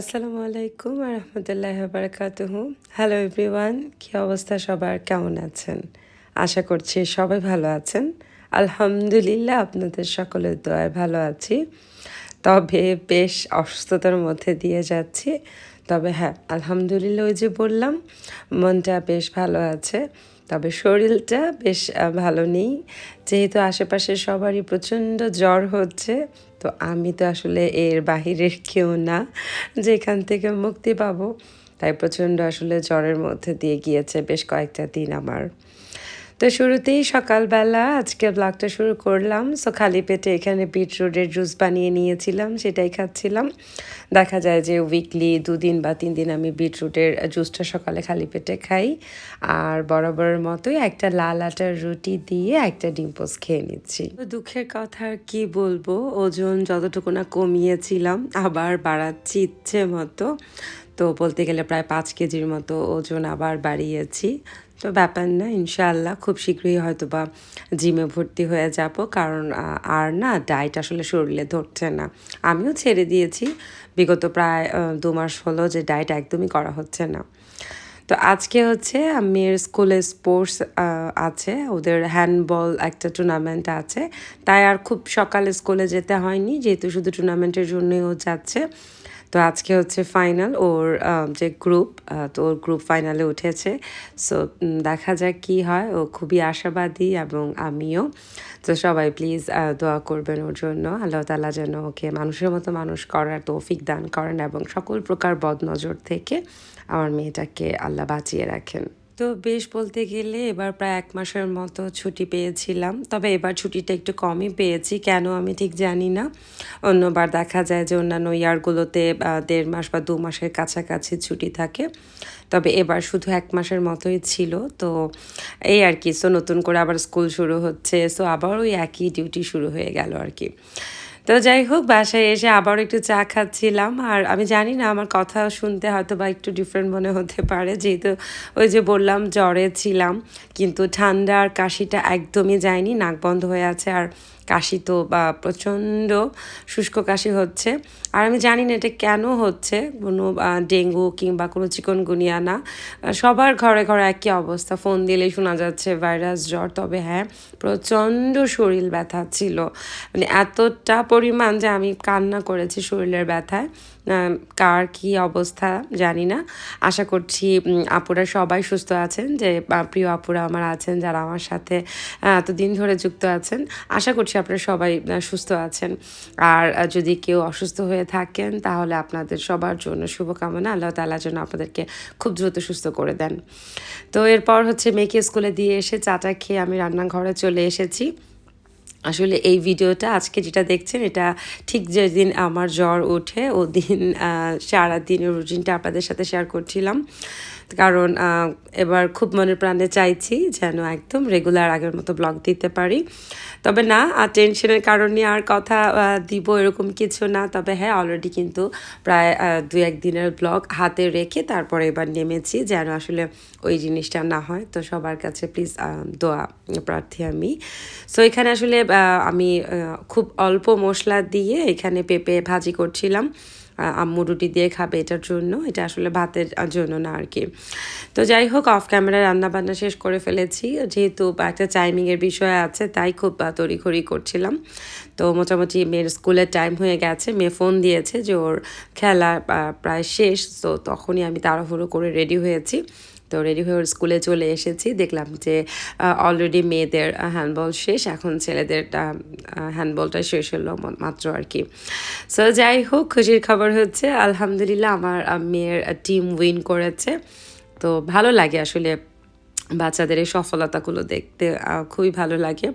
আসসালামু আলাইকুম রহমতুল্লাহ বারকাতুহ। Hello everyone কী অবস্থা সবার? কেমন আছেন? আশা করছি সবাই ভালো আছেন। আলহামদুলিল্লাহ আপনাদের সকলের দোয়ায় ভালো আছি। তবে বেশ অসুস্থতার মধ্যে দিয়ে যাচ্ছি। তবে হ্যাঁ আলহামদুলিল্লাহ ওই যে বললাম, মনটা বেশ ভালো আছে। তবে শরীরটা বেশ ভালো নেই। যেহেতু আশেপাশে সবারই প্রচণ্ড জ্বর হচ্ছে তো আমি তো আসলে এর বাহিরের কেউ না, যেখান থেকে মুক্তি পাবো। তাই প্রচণ্ড আসলে জ্বরের মধ্যে দিয়ে গিয়েছে বেশ কয়েকটা দিন আমার। তো শুরুতেই সকালবেলা আজকে ব্লগটা শুরু করলাম। সো খালি পেটে এখানে বিটরুটের জুস বানিয়ে নিয়েছিলাম, সেটাই খাচ্ছিলাম। দেখা যায় যে উইকলি দুদিন বা তিন দিন আমি বিটরুটের জুসটা সকালে খালি পেটে খাই। আর বরাবরের মতোই একটা লাল আটার রুটি দিয়ে একটা ডিম পোস্ট খেয়ে নিচ্ছি। দুঃখের কথা আর কি বলব? ওজন যতটুকু না কমিয়েছিলাম, আবার বাড়াচ্ছি ইচ্ছে মতো। তো বলতে গেলে প্রায় পাঁচ কেজির মতো ওজন আবার বাড়িয়েছি। তো ব্যাপার না, ইনশাআল্লাহ খুব শীঘ্রই হয়তো বা জিমে ভর্তি হয়ে যাব। কারণ আর না ডায়েট আসলে শরীরে ধরছে না। আমিও ছেড়ে দিয়েছি। বিগত প্রায় দু মাস হলো যে ডায়েট একদমই করা হচ্ছে না। তো আজকে হচ্ছে মেয়ের স্কুলে স্পোর্টস আছে। ওদের হ্যান্ডবল একটা টুর্নামেন্ট আছে। তাই আর খুব সকালে স্কুলে যেতে হয়নি। যেহেতু শুধু টুর্নামেন্টের জন্যই ও যাচ্ছে। তো আজকে হচ্ছে ফাইনাল ওর যে গ্রুপ তো ওর গ্রুপ ফাইনালে উঠেছে। সো দেখা যাক কি হয়। ও খুবই আশাবাদী এবং আমিও। তো সবাই প্লিজ দোয়া করবেন ওর জন্য। আল্লাহ তালা যেন ওকে মানুষের মতো মানুষ করার তৌফিক দান করেন এবং সকল প্রকার বদনজর থেকে আমার মেয়েটাকে আল্লাহ বাঁচিয়ে রাখেন। তো বেশ বলতে গেলে এবার প্রায় এক মাসের মতো ছুটি পেয়েছিলাম। তবে এবার ছুটিটা একটু কমই পেয়েছি। কেন আমি ঠিক জানি না। অন্যবার দেখা যায় যে অন্যান্য ইয়ারগুলোতে দেড় মাস বা দু মাসের কাছাকাছি ছুটি থাকে। তবে এবার শুধু এক মাসের মতোই ছিল। তো এই আর কি সো নতুন করে আবার স্কুল শুরু হচ্ছে। সো আবার ওই একই ডিউটি শুরু হয়ে গেল আর কি। তো যাই হোক, বাসায় এসে আবার একটু চা খাচ্ছিলাম। আর আমি জানি না, আমার কথা শুনতে হয়তো বা একটু ডিফারেন্ট মনে হতে পারে। যেহেতু ওই যে বললাম, জ্বরে ছিলাম, কিন্তু ঠান্ডা আর কাশিটা একদমই যায়নি, নাক বন্ধ হয়ে আছে। আর কাশি তো বা প্রচণ্ড শুষ্ক কাশি হচ্ছে। আর আমি জানি না এটা কেন হচ্ছে, কোনো ডেঙ্গু কিংবা কোনো চিকনগুনিয়া না। সবার ঘরে ঘরে একই অবস্থা। ফোন দিলেই শোনা যাচ্ছে ভাইরাস, জ্বর, তবে হ্যাঁ প্রচণ্ড শরীর ব্যথা ছিল। মানে এতটা পরিমাণ যে আমি কান্না করেছি শরীরের ব্যথায়। কার কি অবস্থা জানি না। আশা করছি আপুরা সবাই সুস্থ আছেন, যে প্রিয় আপুরা আমার আছেন, যারা আমার সাথে এতদিন ধরে যুক্ত আছেন। আশা করছি আপনারা সবাই সুস্থ আছেন। আর যদি কেউ অসুস্থ হয়ে থাকেন, তাহলে আপনাদের সবার জন্য শুভকামনা। আল্লাহ তালা যেন আপনাদেরকে খুব দ্রুত সুস্থ করে দেন। তো এরপর হচ্ছে, মেয়েকে স্কুলে দিয়ে এসে চাটা খেয়ে আমি রান্নাঘরে চলে এসেছি। আসলে এই ভিডিওটা আজকে যেটা দেখছেন, এটা ঠিক যেদিন আমার জ্বর ওঠে, ওদিন সারাদিনের রুটিনটা আপনাদের সাথে শেয়ার করছিলাম। কারণ এবার খুব মনে প্রাণে চাইছি যেন একদম রেগুলার আগের মতো ব্লগ দিতে পারি। তবে না আর টেনশনের কারণে আর কথা দিব এরকম কিছু না। তবে হ্যাঁ অলরেডি কিন্তু প্রায় দু এক দিনের ব্লগ হাতে রেখে তারপরে এবার নেমেছি যেন আসলে ওই জিনিসটা না হয়। তো সবার কাছে প্লিজ দোয়া, প্রার্থী আমি। সো এখানে আসলে আমি খুব অল্প মশলা দিয়ে এখানে পেঁপে ভাজি করছিলাম। আম্মু রুটি দিয়ে খাবে এটার জন্য, এটা আসলে ভাতের জন্য না আর কি। তো যাই হোক অফ ক্যামেরা রান্না বান্না শেষ করে ফেলেছি, যেহেতু একটা টাইমিংয়ের বিষয় আছে, তাই খুব তড়িঘড়ি করছিলাম। তো মোটামুটি মেয়ের স্কুলের টাইম হয়ে গেছে, মেয়ে ফোন দিয়েছে যে ওর খেলা প্রায় শেষ, তো তখনই আমি তাড়াহুড়ো করে রেডি হয়েছি। তো রেডি হয়ে স্কুলে চলে এসেছি। দেখলাম যে অলরেডি মেয়েদের হ্যান্ডবল শেষ, এখন ছেলেদেরটা হ্যান্ডবলটা শেষ হলো মাত্র আর কি। সো যাই হোক, খুশির খবর হচ্ছে, আলহামদুলিল্লাহ আমার মেয়ের টিম উইন করেছে। তো ভালো লাগে আসলে বাচ্চাদের এই সফলতাগুলো দেখতে খুবই ভালো লাগে।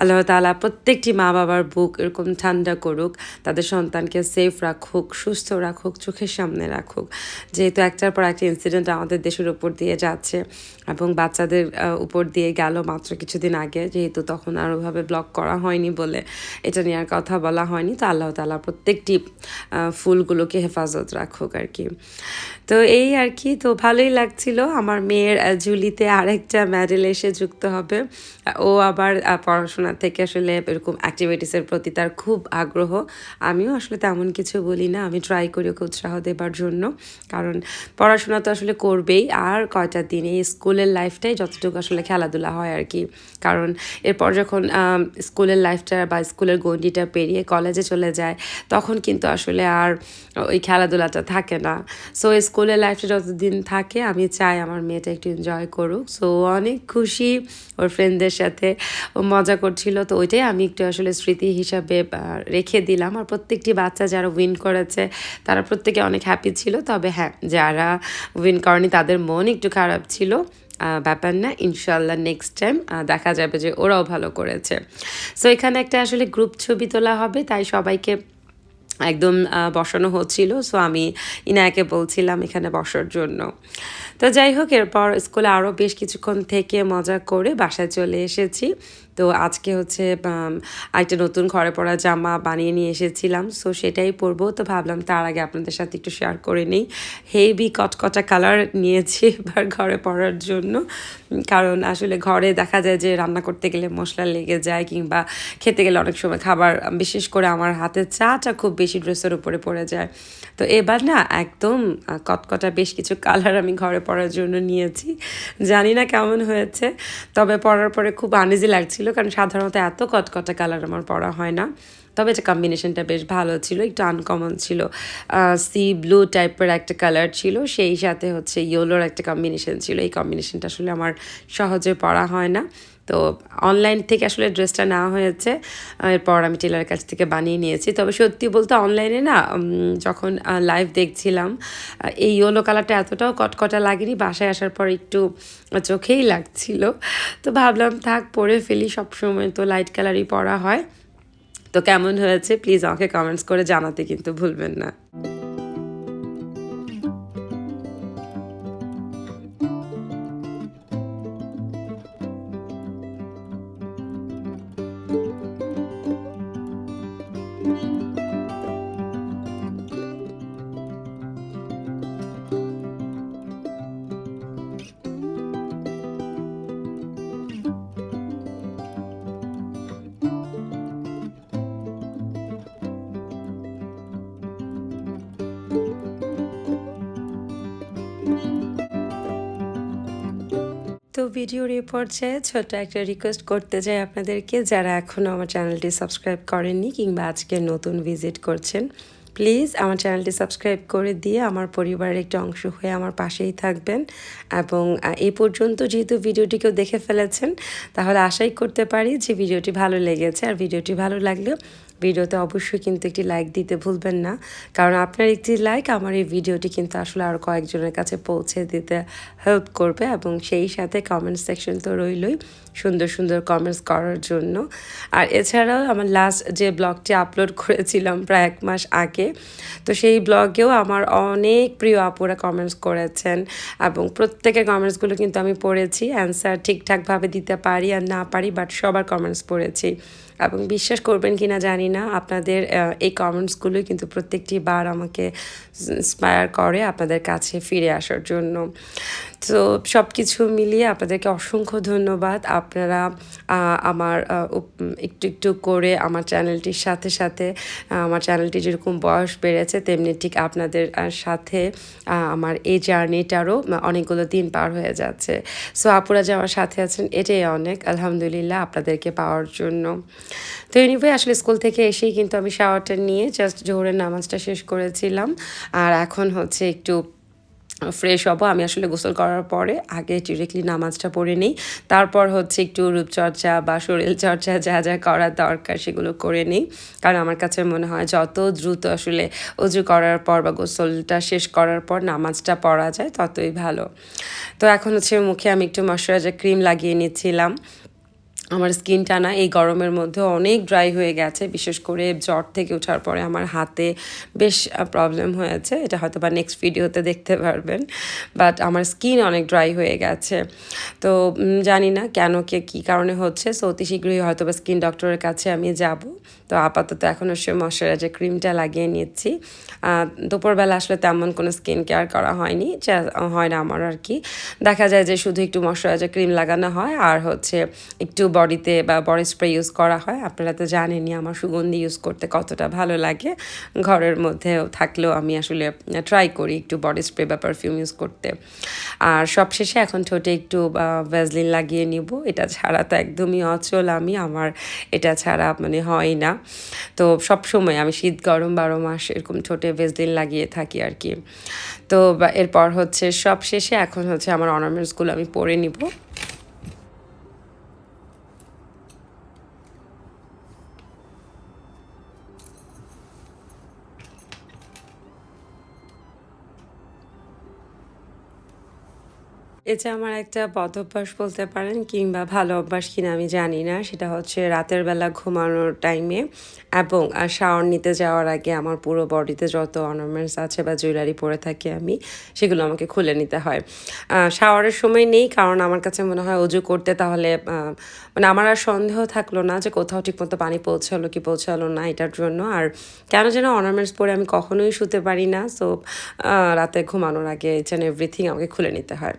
আল্লাহ তাআলা প্রত্যেকটি মা বাবার বুক এরকম ঠান্ডা করুক, তাদের সন্তানকে সেফ রাখুক, সুস্থ রাখুক, চোখের সামনে রাখুক। যেহেতু একটার পর একটা ইনসিডেন্ট আমাদের দেশের উপর দিয়ে যাচ্ছে এবং বাচ্চাদের উপর দিয়ে গেল মাত্র কিছুদিন আগে, যেহেতু তখন আর ওভাবে ব্লক করা হয়নি বলে এটা নিয়ে আর কথা বলা হয়নি। তো আল্লাহ তাআলা প্রত্যেকটি ফুলগুলোকে হেফাজত রাখুক আর কি। তো এই আর কি, তো ভালোই লাগছিল। আমার মেয়ের ঝুলিতে আর আরেকটা মেডেল এসে যুক্ত হবে। ও আবার পড়াশোনা থেকে আসলে এরকম অ্যাক্টিভিটিসের প্রতি তার খুব আগ্রহ। আমিও আসলে তেমন কিছু বলি না। আমি ট্রাই করি ওকে উৎসাহ দেবার জন্য। কারণ পড়াশোনা তো আসলে করবেই। আর কয়টা দিন এই স্কুলের লাইফটাই যতটুকু আসলে খেলাধুলা হয় আর কি। কারণ এরপর যখন স্কুলের লাইফটা বা স্কুলের গণ্ডিটা পেরিয়ে কলেজে চলে যায়, তখন কিন্তু আসলে আর ওই খেলাধুলাটা থাকে না। সো স্কুলের লাইফটা যতদিন থাকে, আমি চাই আমার মেয়েটা একটু এনজয় করুক। সো অনেক খুশি ওর ফ্রেন্ডদের সাথে। ও মজা করছিল। তো ওইটাই আমি একটু আসলে স্মৃতি হিসাবে রেখে দিলাম। আর প্রত্যেকটি বাচ্চা যারা উইন করেছে, তারা প্রত্যেকে অনেক হ্যাপি ছিল। তবে হ্যাঁ যারা উইন করেনি, তাদের মন একটু খারাপ ছিল। ব্যাপার না ইনশাল্লাহ নেক্সট টাইম দেখা যাবে যে ওরাও ভালো করেছে। সো এখানে একটা আসলে গ্রুপ ছবি তোলা হবে, তাই সবাইকে একদম বসানো হচ্ছিল। সো আমি ইনায়াকে বলছিলাম এখানে বসার জন্য। তো যাই হোক, এরপর স্কুলে আরও বেশ কিছুক্ষণ থেকে মজা করে বাসায় চলে এসেছি। তো আজকে হচ্ছে একটা নতুন ঘরে পড়া জামা বানিয়ে নিয়ে এসেছিলাম সো সেটাই পরবো। তো ভাবলাম তার আগে আপনাদের সাথে একটু শেয়ার করে নিই। হেভি কটকটা কালার নিয়েছি এবার ঘরে পরার জন্য। কারণ আসলে ঘরে দেখা যায় যে রান্না করতে গেলে মশলা লেগে যায়, কিংবা খেতে গেলে অনেক সময় খাবার, বিশেষ করে আমার হাতের চাটা খুব বেশি ড্রেসের উপরে পড়ে যায়। তো এবার না একদম কটকটা বেশ কিছু কালার আমি ঘরে পড়ার জন্য নিয়েছি। জানি না কেমন হয়েছে, তবে পরার পরে খুব আনইজি লাগছিল। কারণ সাধারণত এত কটকটা কালার আমার পরা হয় না। তবে এটা কম্বিনেশনটা বেশ ভালো ছিল, একটু আনকমন ছিল। সি ব্লু টাইপের একটা কালার ছিল, সেই সাথে হচ্ছে ইয়েলোর একটা কম্বিনেশন ছিল। এই কম্বিনেশনটা আসলে আমার সহজে পরা হয় না। তো অনলাইন থেকে আসলে ড্রেসটা নেওয়া হয়েছে। এরপর আমি টেলারের কাছ থেকে বানিয়ে নিয়েছি। তবে সত্যি বলতে অনলাইনে না যখন লাইভ দেখছিলাম এই ইয়েলো কালারটা এতটাও কটকটা লাগেনি। বাসায় আসার পর একটু চোখেই লাগছিল। তো ভাবলাম, থাক, পরে ফেলি। সবসময় তো লাইট কালারই পরা হয়। তো কেমন হয়েছে? প্লিজ আমাকে কমেন্টস করে জানাতে কিন্তু ভুলবেন না। ভিডিওর এই পর্যায়ে ছোট একটা রিকোয়েস্ট করতে চাই আপনাদেরকে। যারা এখনও আমার চ্যানেলটি সাবস্ক্রাইব করেননি কিংবা আজকে নতুন ভিজিট করছেন প্লিজ আমার চ্যানেলটি সাবস্ক্রাইব করে দিয়ে আমার পরিবারের একটি অংশ হয়ে আমার পাশেই থাকবেন। এবং এ পর্যন্ত যেহেতু ভিডিওটি কেউ দেখে ফেলেছেন, তাহলে আশাই করতে পারি যে ভিডিওটি ভালো লেগেছে। আর ভিডিওটি ভালো লাগলে ভিডিওতে অবশ্যই কিন্তু একটি লাইক দিতে ভুলবেন না। কারণ আপনার একটি লাইক আমার এই ভিডিওটি কিন্তু আসলে আরও কয়েকজনের কাছে পৌঁছে দিতে হেল্প করবে এবং সেই সাথে কমেন্ট সেকশন তো রইলই সুন্দর সুন্দর কমেন্টস করার জন্য। আর এছাড়াও আমার লাস্ট যে ব্লগটি আপলোড করেছিলাম প্রায় এক মাস আগে, তো সেই ব্লগেও আমার অনেক প্রিয় আপুরা কমেন্টস করেছেন এবং প্রত্যেকের কমেন্টসগুলো কিন্তু আমি পড়েছি। অ্যান্সার ঠিকঠাকভাবে দিতে পারি আর না পারি বাট সবার কমেন্টস পড়েছি। এবং বিশ্বাস করবেন কি না জানি না, আপনাদের এই কমেন্টসগুলোই কিন্তু প্রত্যেকটি বার আমাকে ইন্সপায়ার করে আপনাদের কাছে ফিরে আসার জন্য। তো সব কিছু মিলিয়ে আপনাদেরকে অসংখ্য ধন্যবাদ। আপনারা আমার একটু একটু করে আমার চ্যানেলটির সাথে সাথে আমার চ্যানেলটি যেরকম বয়স বেড়েছে, তেমনি ঠিক আপনাদের সাথে আমার এই জার্নিটারও অনেকগুলো দিন পার হয়ে যাচ্ছে। সো আপুরা যে আমার সাথে আছেন, এটাই অনেক। আলহামদুলিল্লাহ আপনাদেরকে পাওয়ার জন্য। তো এনিওয়ে আসলে স্কুল থেকে এসেই কিন্তু আমি শাওয়ারটা নিয়ে জাস্ট জোহরের নামাজটা শেষ করেছিলাম। আর এখন হচ্ছে একটু ফ্রেশ হব। আমি আসলে গোসল করার পরে আগে ডিরেক্টলি নামাজটা পড়ে নিই। তারপর হচ্ছে একটু রূপচর্চা বা শরীর চর্চা যা যা করার দরকার সেগুলো করে নিই। কারণ আমার কাছে মনে হয় যত দ্রুত আসলে অজু করার পর বা গোসলটা শেষ করার পর নামাজটা পড়া যায় ততই ভালো। তো এখন হচ্ছে মুখে আমি একটু ময়শ্চারাইজার ক্রিম লাগিয়ে নিচ্ছিলাম। আমার স্কিনটা না এই গরমের মধ্যে অনেক ড্রাই হয়ে গেছে, বিশেষ করে জ্বর থেকে ওঠার পরে আমার হাতে বেশ প্রবলেম হয়েছে। এটা হয়তো বা নেক্সট ভিডিওতে দেখতে পারবেন। বাট আমার স্কিন অনেক ড্রাই হয়ে গেছে। তো জানি না কেন কে কী কারণে হচ্ছে। সো অতি শীঘ্রই হয়তো বা স্কিন ডক্টরের কাছে আমি যাব। তো, আপাতত এখনও সে ময়শ্চারাইজার ক্রিমটা লাগিয়ে নিচ্ছি। দুপুরবেলা আসলে তেমন কোনো স্কিন কেয়ার করা হয়নি। হয় না আমার আর কি। দেখা যায় যে শুধু একটু ময়শ্চারাইজার ক্রিম লাগানো হয়, আর হচ্ছে একটু বডিতে বা বডি স্প্রে ইউজ করা হয়, আপনারা তো জানেনই আমার সুগন্ধি ইউজ করতে কতটা ভালো লাগে। ঘরের মধ্যেও থাকলেও আমি আসলে ট্রাই করি একটু বডি স্প্রে বা পারফিউম ইউজ করতে। আর সবশেষে এখন ঠোঁটে একটু ভ্যাজলিন লাগিয়ে নিব। এটা ছাড়া তো একদমই অচল আমি, আমার এটা ছাড়া মানে হয় না। তো সব সময় আমি শীত, গরম বারো মাস এরকম ঠোঁটে ভেজলিন লাগিয়ে থাকি আর কি। তো এরপর হচ্ছে সব শেষে এখন হচ্ছে আমার অর্নামেন্টসগুলো আমি পরে নিব। এটা আমার একটা বদ অভ্যাস বলতে পারেন কিংবা ভালো অভ্যাস কিনা আমি জানি না। সেটা হচ্ছে রাতের বেলা ঘুমানোর টাইমে এবং শাওয়ার নিতে যাওয়ার আগে আমার পুরো বডিতে যত অর্নামেন্টস আছে বা জুয়েলারি পরে থাকি আমি, সেগুলো আমাকে খুলে নিতে হয়। শাওয়ারের সময় নেই কারণ আমার কাছে মনে হয় অজু করতে তাহলে মানে আমার আর সন্দেহ থাকল না যে কোথাও ঠিকমতো পানি পৌঁছালো কি পৌঁছালো না এটার জন্য। আর কেন যেন অর্নামেন্টস পরে আমি কখনোই শুতে পারি না। সো রাতে ঘুমানোর আগে ইচ এভরিথিং আমাকে খুলে নিতে হয়।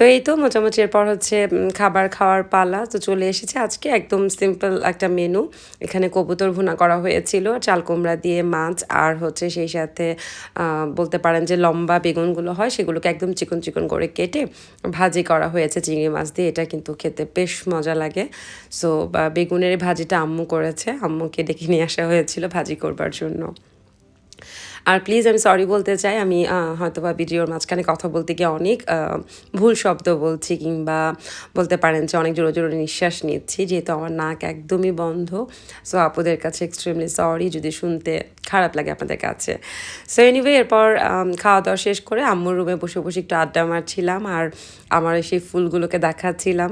তো এই তো মোটামুটি এরপর হচ্ছে খাবার খাওয়ার পালা। তো চলে এসেছে আজকে একদম সিম্পল একটা মেনু। এখানে কবুতর ভুনা করা হয়েছিল, চাল কুমড়া দিয়ে মাছ, আর হচ্ছে সেই সাথে বলতে পারেন যে লম্বা বেগুনগুলো হয়, সেগুলোকে একদম চিকন চিকন করে কেটে ভাজি করা হয়েছে। চিংড়ি মাছ দিয়ে এটা কিন্তু খেতে বেশ মজা লাগে। সো বেগুনের ভাজিটা আম্মু করেছে। আম্মুকে ডেকে নিয়ে আসা হয়েছিল ভাজি করবার জন্য। আর প্লিজ আমি সরি বলতে চাই, আমি হয়তো বা ভিডিওর মাঝখানে কথা বলতে গিয়ে অনেক ভুল শব্দ বলছি কিংবা বলতে পারেন যে অনেক জোরে জোরে নিঃশ্বাস নিচ্ছি, যেহেতু আমার নাক একদমই বন্ধ। সো আপুদের কাছে এক্সট্রিমলি সরি যদি শুনতে খারাপ লাগে আপনাদের কাছে। সো এনিওয়ে এরপর খাওয়া দাওয়া শেষ করে আম্মুর রুমে বসে বসে একটু আড্ডা মারছিলাম আর আমার সেই ফুলগুলোকে দেখাচ্ছিলাম।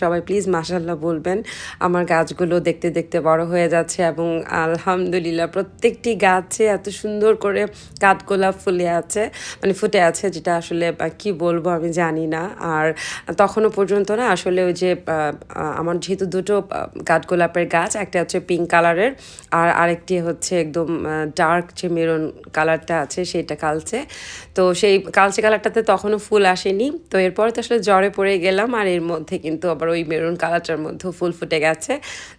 সবাই প্লিজ মাসাল্লাহ বলবেন, আমার গাছগুলো দেখতে দেখতে বড় হয়ে যাচ্ছে এবং আলহামদুলিল্লাহ প্রত্যেকটি গাছে এত সুন্দর করে কাঠগোলাপ ফুলে আছে মানে ফুটে আছে যেটা আসলে কি বলব আমি জানি না। আর তখনও পর্যন্ত না আসলে ওই যে আমার যেহেতু দুটো কাঠগোলাপের গাছ, একটা হচ্ছে পিঙ্ক কালারের আর আরেকটি হচ্ছে একদম ডার্ক যে মেরুন কালারটা আছে সেটা কালচে। তো সেই কালচে কালারটাতে তখনও ফুল আসেনি। তো এরপরে তো আসলে জ্বরে পড়ে গেলাম আর এর মধ্যে কিন্তু আবার ওই মেরুন কালারটার মধ্যেও ফুল ফুটে গেছে।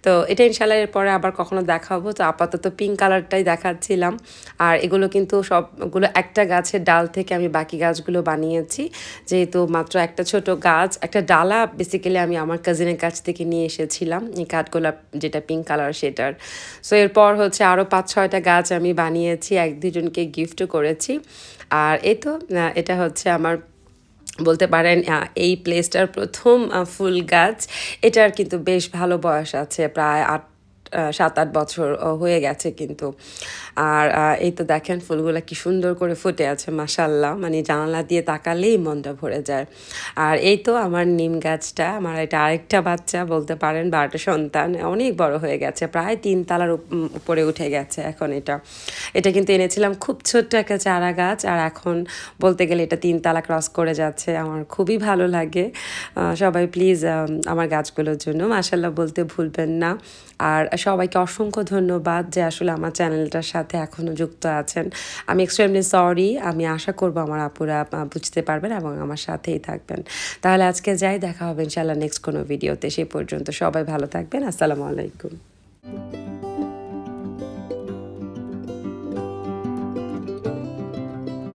তো এটা ইনশাল্লাহ এরপরে আবার কখনো দেখাবো। তো আপাতত পিঙ্ক কালারটাই দেখাচ্ছিলাম। আর এগুলো কিন্তু সবগুলো একটা গাছের ডাল থেকে আমি বাকি গাছগুলো বানিয়েছি। যেহেতু মাত্র একটা ছোট গাছ, একটা ডালা বেসিক্যালি আমি আমার কাজিনের কাছ থেকে নিয়ে এসেছিলাম। এই কাঠগোলাপ যেটা পিঙ্ক কালার সেটার। সো এরপর হচ্ছে আরও পাঁচ, ছয়টা গাছ আমি বানিয়েছি, এক দুজনকে গিফটও করেছি। আর এই তো এটা হচ্ছে আমার বলতে পারেন এই প্লেসটার প্রথম ফুল গাছ। এটার কিন্তু বেশ ভালো বয়স আছে, প্রায় আট সাত আট বছর হয়ে গেছে কিন্তু। আর এই তো দেখেন ফুলগুলো কি সুন্দর করে ফুটে আছে মাসাল্লাহ মানে জানালা দিয়ে তাকালেই মনটা ভরে যায়। আর এই তো আমার নিম গাছটা, আমার এটা আরেকটা বাচ্চা, বলতে পারেন বারোটা সন্তান, অনেক বড় হয়ে গেছে, প্রায় তিন তালার উপরে উঠে গেছে এখন এটা। এটা কিন্তু এনেছিলাম খুব ছোট্ট একটা চারা গাছ, আর এখন বলতে গেলে এটা তিন তালা ক্রস করে যাচ্ছে, আমার খুবই ভালো লাগে। সবাই প্লিজ আমার গাছগুলোর জন্য মাসাল্লাহ বলতে ভুলবেন না। আর সবাইকে অসংখ্য ধন্যবাদ যে আসলে আমার চ্যানেলটার সাথে এখনও যুক্ত আছেন। আমি এক্সট্রিমলি সরি আমি আশা করব আমার আপুরা বুঝতে পারবেন এবং আমার সাথেই থাকবেন। তাহলে আজকে যাই, দেখা হবে ইনশাল্লাহ নেক্সট কোনো ভিডিওতে সে পর্যন্ত সবাই ভালো থাকবেন। আসসালামু আলাইকুম।